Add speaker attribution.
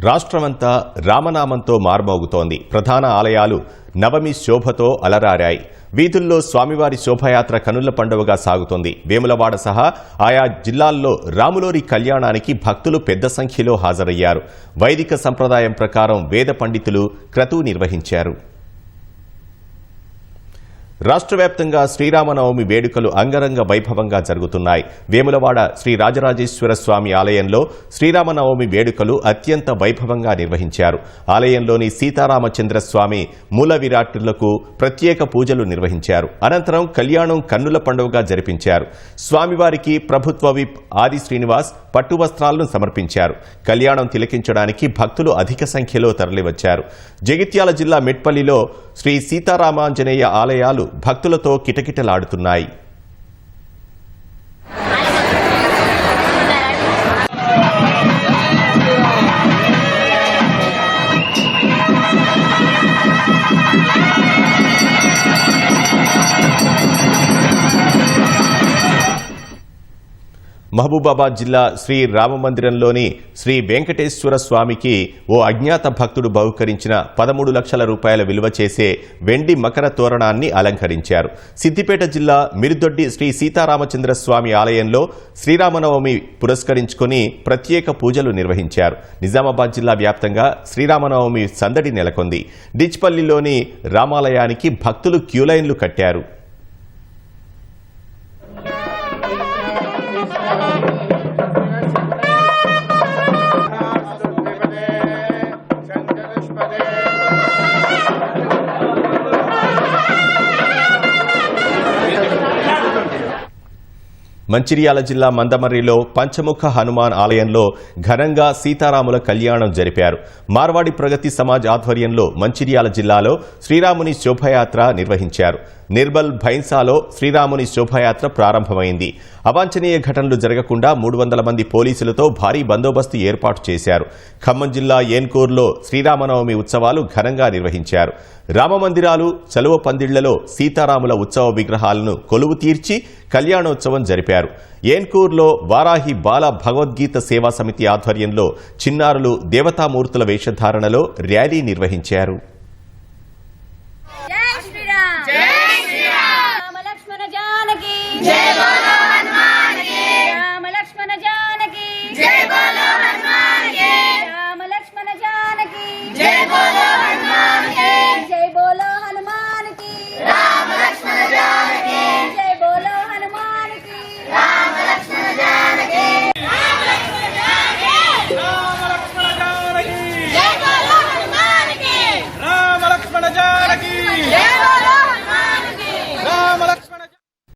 Speaker 1: రాష్ట్రమంతా రామనామంతో మార్మోగుతోంది. ప్రధాన ఆలయాలు నవమి శోభతో అలరారాయి. వీధుల్లో స్వామివారి శోభయాత్ర కనుల పండువగా సాగుతోంది. వేములవాడ సహా ఆయా జిల్లాల్లో రాములోరి కళ్యాణానికి భక్తులు పెద్ద సంఖ్యలో హాజరయ్యారు. వైదిక సంప్రదాయం ప్రకారం వేద పండితులు క్రతువు నిర్వహించారు. రాష్ట్ర వ్యాప్తంగా శ్రీరామనవమి వేడుకలు అంగరంగ వైభవంగా జరుగుతున్నాయి. వేములవాడ శ్రీ రాజరాజేశ్వర స్వామి ఆలయంలో శ్రీరామనవమి వేడుకలు అత్యంత వైభవంగా నిర్వహించారు. ఆలయంలోని సీతారామచంద్ర స్వామి మూల విరాట్టులకు ప్రత్యేక పూజలు నిర్వహించారు. అనంతరం కళ్యాణం కన్నుల పండుగగా జరిపించారు. స్వామివారికి ప్రభుత్వ విప్ ఆది శ్రీనివాస్ పట్టు వస్త్రాలను సమర్పించారు. కళ్యాణం తిలకించడానికి భక్తులు అధిక సంఖ్యలో తరలివచ్చారు. జగిత్యాల జిల్లా మెట్పల్లిలో శ్రీ సీతారామాంజనేయ ఆలయాలు భక్తులతో కిటకిటలాడుతున్నాయి. మహబూబాబాద్ జిల్లా శ్రీ రామమందిరంలోని శ్రీ వెంకటేశ్వర స్వామికి ఓ అజ్ఞాత భక్తుడు బహుకరించిన పదమూడు లక్షల రూపాయల విలువ చేసే వెండి మకర తోరణాన్ని అలంకరించారు. సిద్దిపేట జిల్లా మిరుదొడ్డి శ్రీ సీతారామచంద్ర స్వామి ఆలయంలో శ్రీరామనవమి పురస్కరించుకొని ప్రత్యేక పూజలు నిర్వహించారు. నిజామాబాద్ జిల్లా వ్యాప్తంగా శ్రీరామనవమి సందడి నెలకొంది. డిచ్పల్లిలోని రామాలయానికి భక్తులు క్యూలైన్లు కట్టారు. మంచిర్యాల జిల్లా మందమర్రిలో పంచముఖ హనుమాన్ ఆలయంలో ఘనంగా సీతారాముల కళ్యాణం జరిపారు. మార్వాడి ప్రగతి సమాజ్ ఆధ్వర్యంలో మంచిర్యాల జిల్లాలో శ్రీరాముని శోభయాత్ర నిర్వహించారు. నిర్మల్ భైన్సాలో శ్రీరాముని శోభయాత్ర ప్రారంభమైంది. అవాంఛనీయ ఘటనలు జరగకుండా మూడు వందల మంది పోలీసులతో భారీ బందోబస్తు ఏర్పాటు చేశారు. ఖమ్మం జిల్లా ఏన్కూర్లో శ్రీరామనవమి ఉత్సవాలు ఘనంగా నిర్వహించారు. రామమందిరాలు చలువ పందిళ్ళలో సీతారాముల ఉత్సవ విగ్రహాలను కొలువు తీర్చి కళ్యాణోత్సవం జరిపారు. ఏన్కూర్లో వారాహి బాల భగవద్గీత సేవా సమితి ఆధ్వర్యంలో చిన్నారులు దేవతామూర్తుల వేషధారణలో ర్యాలీ నిర్వహించారు. Yeah.